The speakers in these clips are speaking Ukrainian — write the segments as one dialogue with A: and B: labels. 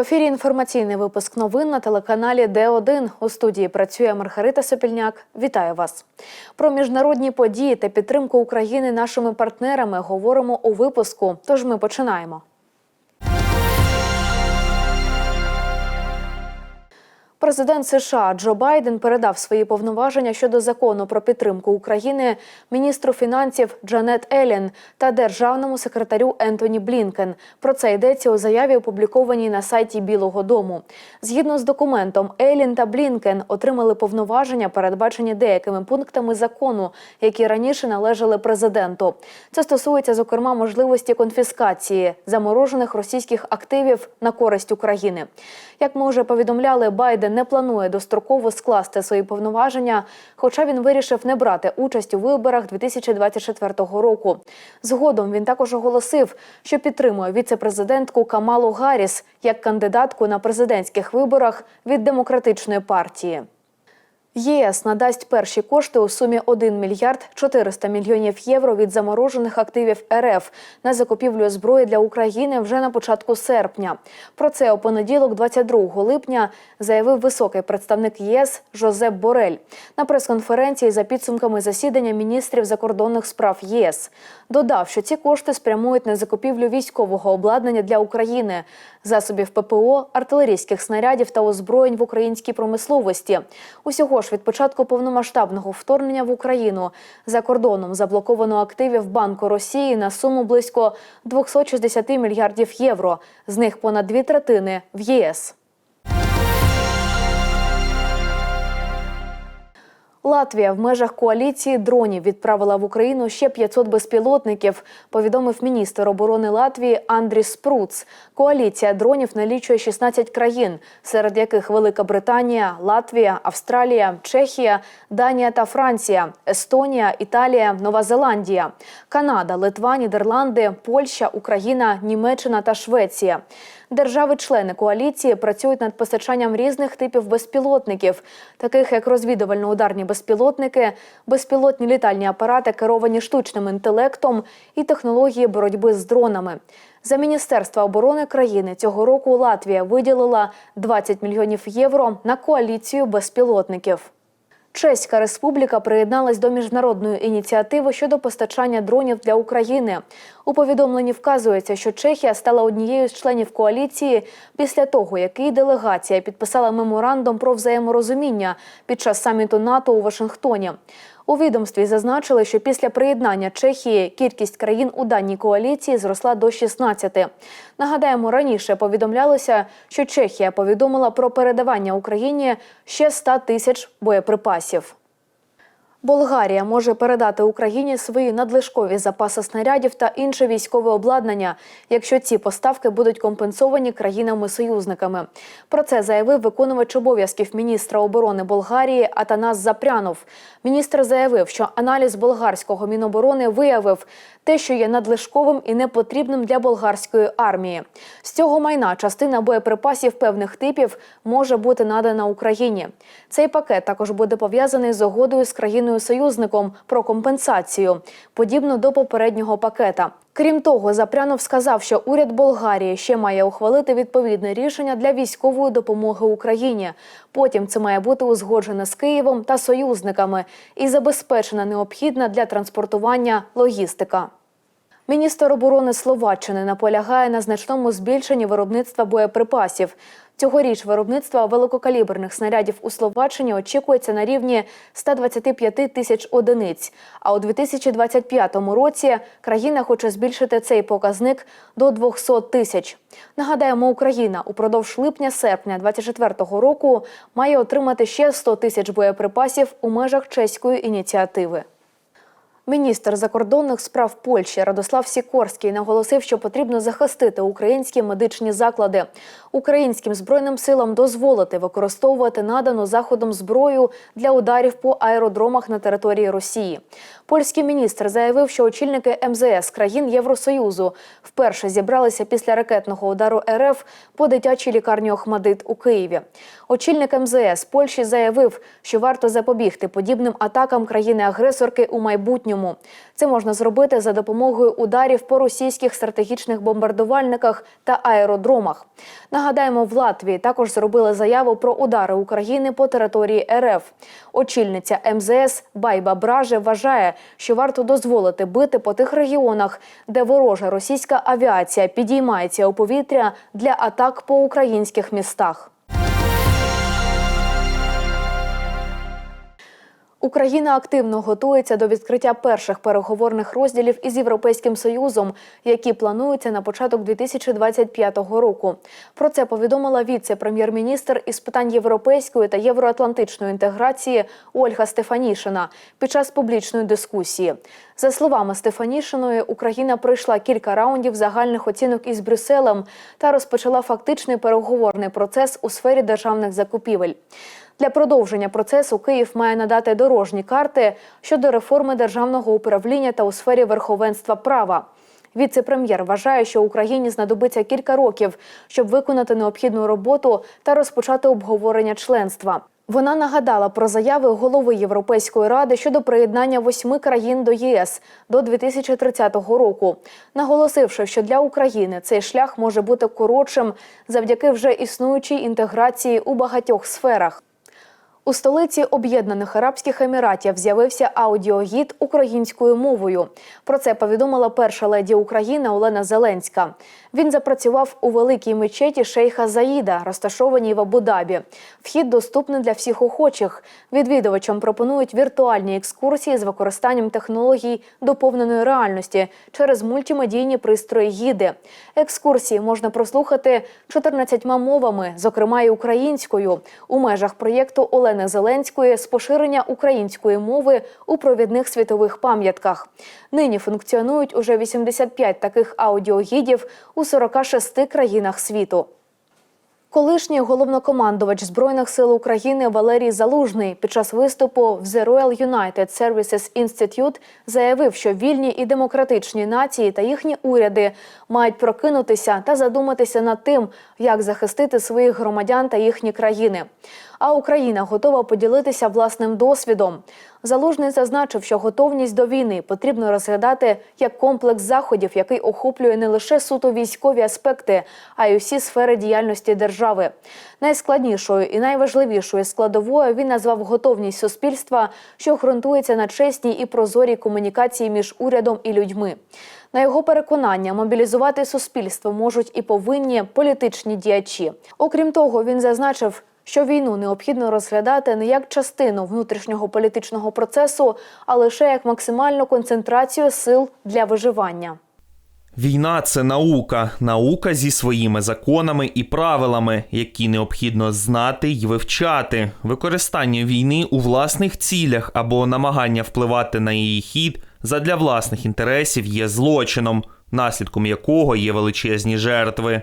A: ефірі інформаційний випуск новин на телеканалі Д1. У студії працює Маргарита Сопільняк. Вітаю вас. Про міжнародні події та підтримку України нашими партнерами говоримо у випуску. Тож ми починаємо. Президент США Джо Байден передав свої повноваження щодо закону про підтримку України міністру фінансів Джанет Еллен та державному секретарю Ентоні Блінкен. Про це йдеться у заяві, опублікованій на сайті Білого Дому. Згідно з документом, Еллен та Блінкен отримали повноваження, передбачені деякими пунктами закону, які раніше належали президенту. Це стосується зокрема можливості конфіскації заморожених російських активів на користь України. Як ми вже повідомляли, Байден не планує достроково скласти свої повноваження, хоча він вирішив не брати участь у виборах 2024 року. Згодом він також оголосив, що підтримує віце-президентку Камалу Гарріс як кандидатку на президентських виборах від демократичної партії. ЄС надасть перші кошти у сумі 1 мільярд 400 мільйонів євро від заморожених активів РФ на закупівлю зброї для України вже на початку серпня. Про це у понеділок, 22 липня, заявив високий представник ЄС Жозеп Борель на прес-конференції за підсумками засідання міністрів закордонних справ ЄС. Додав, що ці кошти спрямують на закупівлю військового обладнання для України, засобів ППО, артилерійських снарядів та озброєнь в українській промисловості. Усього ж від початку повномасштабного вторгнення в Україну за кордоном заблоковано активів Банку Росії на суму близько 260 мільярдів євро. З них понад дві третини в ЄС. Латвія в межах коаліції дронів відправила в Україну ще 500 безпілотників. Повідомив міністр оборони Латвії Андрій Спруц. Коаліція дронів налічує 16 країн, серед яких Велика Британія, Латвія, Австралія, Чехія, Данія та Франція, Естонія, Італія, Нова Зеландія, Канада, Литва, Нідерланди, Польща, Україна, Німеччина та Швеція. Держави-члени коаліції працюють над постачанням різних типів безпілотників, таких як розвідувально-ударні безпілотники, безпілотні літальні апарати, керовані штучним інтелектом і технології боротьби з дронами. За Міністерства оборони країни цього року Латвія виділила 20 мільйонів євро на коаліцію безпілотників. Чеська республіка приєдналась до міжнародної ініціативи щодо постачання дронів для України. У повідомленні вказується, що Чехія стала однією з членів коаліції після того, як її делегація підписала меморандум про взаєморозуміння під час саміту НАТО у Вашингтоні. У відомстві зазначили, що після приєднання Чехії кількість країн у даній коаліції зросла до 16. Нагадаємо, раніше повідомлялося, що Чехія повідомила про передавання Україні ще 100 тисяч боєприпасів. Болгарія може передати Україні свої надлишкові запаси снарядів та інше військове обладнання, якщо ці поставки будуть компенсовані країнами-союзниками. Про це заявив виконувач обов'язків міністра оборони Болгарії Атанас Запрянов. Міністр заявив, що аналіз болгарського міноборони виявив те, що є надлишковим і непотрібним для болгарської армії. З цього майна частина боєприпасів певних типів може бути надана Україні. Цей пакет також буде пов'язаний з угодою з країною-союзником про компенсацію, подібно до попереднього пакета. Крім того, Запрянов сказав, що уряд Болгарії ще має ухвалити відповідне рішення для військової допомоги Україні. Потім це має бути узгоджено з Києвом та союзниками і забезпечена необхідна для транспортування логістика. Міністр оборони Словаччини наполягає на значному збільшенні виробництва боєприпасів. Цьогоріч виробництво великокаліберних снарядів у Словаччині очікується на рівні 125 тисяч одиниць. А у 2025 році країна хоче збільшити цей показник до 200 тисяч. Нагадаємо, Україна упродовж липня-серпня 2024 року має отримати ще 100 тисяч боєприпасів у межах чеської ініціативи. Міністр закордонних справ Польщі Радослав Сікорський наголосив, що потрібно захистити українські медичні заклади. Українським збройним силам дозволити використовувати надану заходом зброю для ударів по аеродромах на території Росії. Польський міністр заявив, що очільники МЗС країн Євросоюзу вперше зібралися після ракетного удару РФ по дитячій лікарні Охмадит у Києві. Очільник МЗС Польщі заявив, що варто запобігти подібним атакам країни-агресорки у майбутньому. Це можна зробити за допомогою ударів по російських стратегічних бомбардувальниках та аеродромах. Нагадаємо, в Латвії також зробили заяву про удари України по території РФ. Очільниця МЗС Байба Браже вважає, що варто дозволити бити по тих регіонах, де ворожа російська авіація підіймається у повітря для атак по українських містах. Україна активно готується до відкриття перших переговорних розділів із Європейським Союзом, які плануються на початок 2025 року. Про це повідомила віце-прем'єр-міністр із питань європейської та євроатлантичної інтеграції Ольга Стефанішина під час публічної дискусії. За словами Стефанішиної, Україна пройшла кілька раундів загальних оцінок із Брюсселем та розпочала фактичний переговорний процес у сфері державних закупівель. Для продовження процесу Київ має надати дорожні карти щодо реформи державного управління та у сфері верховенства права. Віце-прем'єр вважає, що Україні знадобиться кілька років, щоб виконати необхідну роботу та розпочати обговорення членства. Вона нагадала про заяви голови Європейської ради щодо приєднання восьми країн до ЄС до 2030 року, наголосивши, що для України цей шлях може бути коротшим завдяки вже існуючій інтеграції у багатьох сферах. У столиці Об'єднаних Арабських Еміратів з'явився аудіогід українською мовою. Про це повідомила перша леді України Олена Зеленська. Він запрацював у великій мечеті шейха Заїда, розташованій в Абу-Дабі. Вхід доступний для всіх охочих. Відвідувачам пропонують віртуальні екскурсії з використанням технологій доповненої реальності через мультимедійні пристрої гіди. Екскурсії можна прослухати 14 мовами, зокрема й українською, у межах проєкту Олени Зеленської з поширення української мови у провідних світових пам'ятках. Нині функціонують уже 85 таких аудіогідів у 46 країнах світу. Колишній головнокомандувач збройних сил України Валерій Залужний під час виступу в The Royal United Services Institute заявив, що вільні і демократичні нації та їхні уряди мають прокинутися та задуматися над тим, як захистити своїх громадян та їхні країни. А Україна готова поділитися власним досвідом. Залужний зазначив, що готовність до війни потрібно розглядати як комплекс заходів, який охоплює не лише суто військові аспекти, а й усі сфери діяльності держави. Найскладнішою і найважливішою складовою він назвав готовність суспільства, що ґрунтується на чесній і прозорій комунікації між урядом і людьми. На його переконання, мобілізувати суспільство можуть і повинні політичні діячі. Окрім того, він зазначив, що війну необхідно розглядати не як частину внутрішнього політичного процесу, а лише як максимальну концентрацію сил для виживання.
B: Війна це наука, наука зі своїми законами і правилами, які необхідно знати й вивчати. Використання війни у власних цілях або намагання впливати на її хід задля власних інтересів є злочином, наслідком якого є величезні жертви.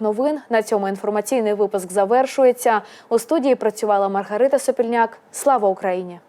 A: новин. На цьому інформаційний випуск завершується. У студії працювала Маргарита Сопільняк. Слава Україні!